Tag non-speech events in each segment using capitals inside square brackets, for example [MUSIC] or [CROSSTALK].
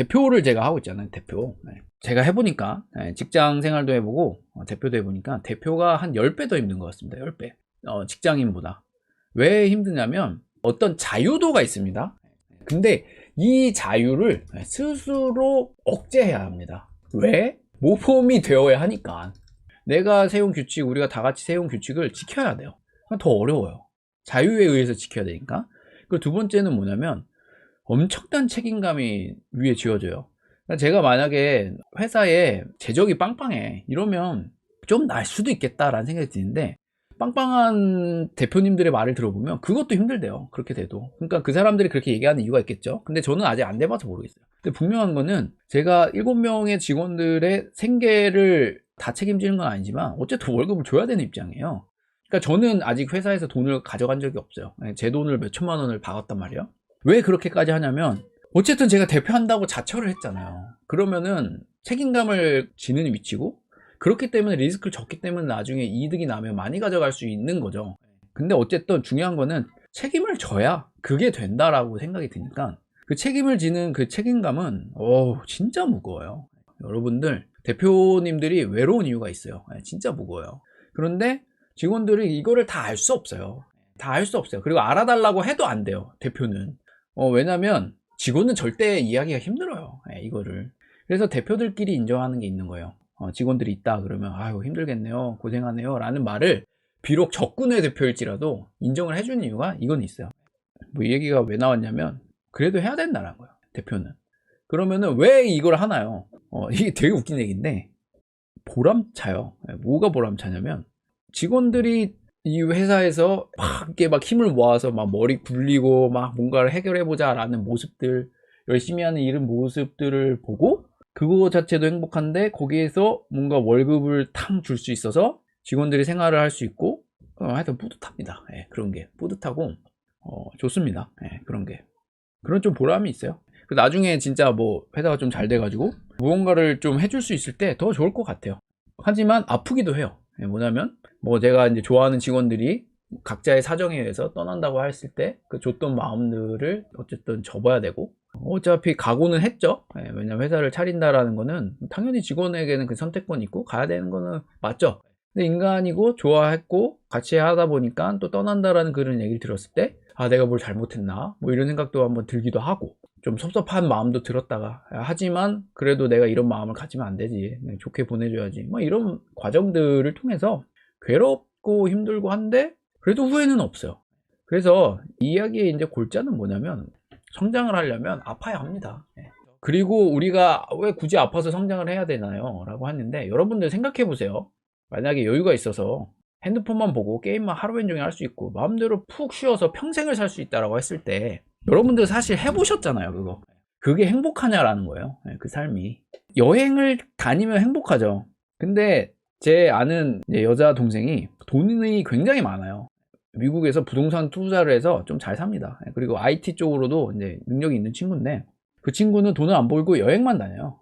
대표를 제가 하고 있잖아요. 대표. 네. 제가 해보니까 네, 직장 생활도 해보고 어, 대표도 해보니까 대표가 한 10배 더 힘든 것 같습니다. 10배. 어, 직장인보다. 왜 힘드냐면 어떤 자유도가 있습니다. 근데 이 자유를 스스로 억제해야 합니다. 왜? 모범이 되어야 하니까. 내가 세운 규칙, 우리가 다 같이 세운 규칙을 지켜야 돼요. 더 어려워요. 자유에 의해서 지켜야 되니까. 그리고 두 번째는 뭐냐면 엄청난 책임감이 위에 지어져요. 그러니까 제가 만약에 회사에 재적이 빵빵해 이러면 좀 날 수도 있겠다라는 생각이 드는데 빵빵한 대표님들의 말을 들어보면 그것도 힘들대요. 그렇게 돼도. 그러니까 그 사람들이 그렇게 얘기하는 이유가 있겠죠. 근데 저는 아직 안 돼봐서 모르겠어요. 근데 분명한 거는 제가 7명의 직원들의 생계를 다 책임지는 건 아니지만 어쨌든 월급을 줘야 되는 입장이에요. 그러니까 저는 아직 회사에서 돈을 가져간 적이 없어요. 네, 제 돈을 몇 천만 원을 박았단 말이에요. 왜 그렇게까지 하냐면 어쨌든 제가 대표한다고 자처를 했잖아요. 그러면은 책임감을 지는 위치고 그렇기 때문에 리스크를 졌기 때문에 나중에 이득이 나면 많이 가져갈 수 있는 거죠. 근데 어쨌든 중요한 거는 책임을 져야 그게 된다라고 생각이 드니까 그 책임을 지는 그 책임감은 어 진짜 무거워요. 여러분들 대표님들이 외로운 이유가 있어요. 네, 진짜 무거워요. 그런데 직원들이 이거를 다 알 수 없어요. 다 알 수 없어요. 그리고 알아달라고 해도 안 돼요. 대표는. 어, 왜냐면 직원은 절대 이야기가 힘들어요. 예, 이거를. 그래서 대표들끼리 인정하는 게 있는 거예요. 어, 직원들이 있다 그러면 아유 힘들겠네요. 고생하네요. 라는 말을 비록 적군의 대표일지라도 인정을 해주는 이유가 이건 있어요. 뭐 이 얘기가 왜 나왔냐면 그래도 해야 된다는 거예요. 대표는. 그러면은 왜 이걸 하나요? 어, [LAUGHS] 이게 되게 웃긴 얘기인데 보람차요. 예, 뭐가 보람차냐면 직원들이 이 회사에서 막 이렇게 막 힘을 모아서 막 머리 굴리고 막 뭔가를 해결해 보자 라는 모습들, 열심히 하는 이런 모습들을 보고 그거 자체도 행복한데 거기에서 뭔가 월급을 탕줄수 있어서 직원들이 생활을 할 수 있고 어, 하여튼 뿌듯합니다. 예, 그런 게 뿌듯하고 어, 좋습니다. 예, 그런 게 그런 좀 보람이 있어요. 그 나중에 진짜 뭐 회사가 좀 잘 돼가지고 무언가를 좀 해줄 수 있을 때 더 좋을 것 같아요. 하지만 아프기도 해요. 예, 뭐냐면 뭐 제가 이제 좋아하는 직원들이 각자의 사정에 의해서 떠난다고 했을 때 그 줬던 마음들을 어쨌든 접어야 되고 어차피 각오는 했죠. 예, 왜냐면 회사를 차린다라는 거는 당연히 직원에게는 그 선택권이 있고 가야 되는 거는 맞죠. 근데 인간이고 좋아했고 같이 하다 보니까 또 떠난다라는 그런 얘기를 들었을 때 아 내가 뭘 잘못했나? 뭐 이런 생각도 한번 들기도 하고 좀 섭섭한 마음도 들었다가 하지만 그래도 내가 이런 마음을 가지면 안 되지. 네, 좋게 보내줘야지. 뭐 이런 과정들을 통해서 괴롭고 힘들고 한데 그래도 후회는 없어요. 그래서 이 이야기의 이제 골자는 뭐냐면 성장을 하려면 아파야 합니다. 예. 그리고 우리가 왜 굳이 아파서 성장을 해야 되나요? 라고 하는데 여러분들 생각해 보세요. 만약에 여유가 있어서 핸드폰만 보고 게임만 하루 종일 할 수 있고 마음대로 푹 쉬어서 평생을 살 수 있다라고 했을 때 여러분들 사실 해보셨잖아요 그거. 그게 행복하냐라는 거예요 네, 그 삶이. 여행을 다니면 행복하죠. 근데 제 아는 여자 동생이 돈이 굉장히 많아요. 미국에서 부동산 투자를 해서 좀 잘 삽니다. 네, 그리고 IT 쪽으로도 이제 능력이 있는 친구인데 그 친구는 돈을 안 벌고 여행만 다녀요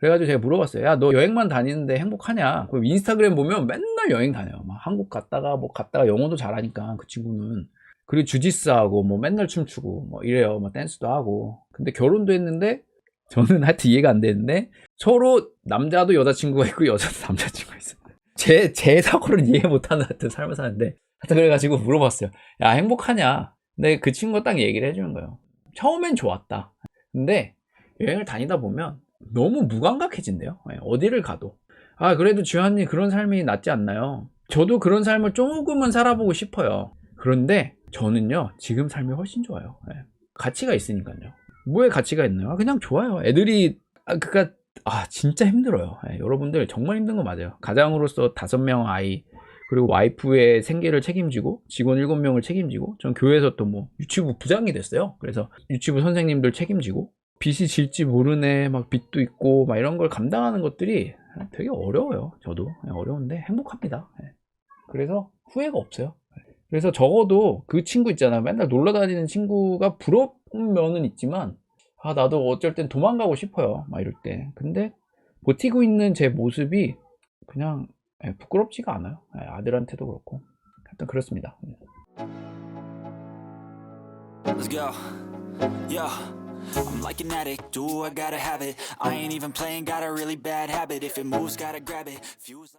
그래가지고 제가 물어봤어요. 야, 너 여행만 다니는데 행복하냐? 그 인스타그램 보면 맨날 여행 다녀요. 막 한국 갔다가 뭐 갔다가 영어도 잘하니까 그 친구는. 그리고 주짓수 하고 뭐 맨날 춤추고 뭐 이래요. 뭐 댄스도 하고. 근데 결혼도 했는데 저는 [LAUGHS] 하여튼 이해가 안 되는데 서로 남자도 여자친구가 있고 여자도 [LAUGHS] 남자친구가 있어요. 제, 제 사고를 이해 못하는 하여튼 삶을 사는데 하여튼 그래가지고 물어봤어요. 야, 행복하냐? 근데 그 친구가 딱 얘기를 해주는 거예요. 처음엔 좋았다. 근데 여행을 다니다 보면 너무 무감각해진대요. 예, 어디를 가도. 아, 그래도 주한님 그런 삶이 낫지 않나요? 저도 그런 삶을 조금은 살아보고 싶어요. 그런데 저는요, 지금 삶이 훨씬 좋아요. 예, 가치가 있으니까요. 뭐에 가치가 있나요? 아, 그냥 좋아요. 애들이, 아, 그니까, 아, 진짜 힘들어요. 예, 여러분들 정말 힘든 거 맞아요. 가장으로서 다섯 명 아이, 그리고 와이프의 생계를 책임지고, 직원 일곱 명을 책임지고, 전 교회에서 또 뭐, 유치부 부장이 됐어요. 그래서 유치부 선생님들 책임지고, 빚이 질지 모르네, 막 빚도 있고, 막 이런 걸 감당하는 것들이 되게 어려워요. 저도. 어려운데 행복합니다. 예. 그래서 후회가 없어요. 그래서 적어도 그 친구 있잖아. 맨날 놀러 다니는 친구가 부러운 면은 있지만, 아, 나도 어쩔 땐 도망가고 싶어요. 막 이럴 때. 근데 버티고 있는 제 모습이 그냥 예, 부끄럽지가 않아요. 예, 아들한테도 그렇고. 하여튼 그렇습니다. Let's go. Yeah. I'm like an addict, do I gotta have it. I ain't even playing, got a really bad habit. If it moves, gotta grab it. Fuse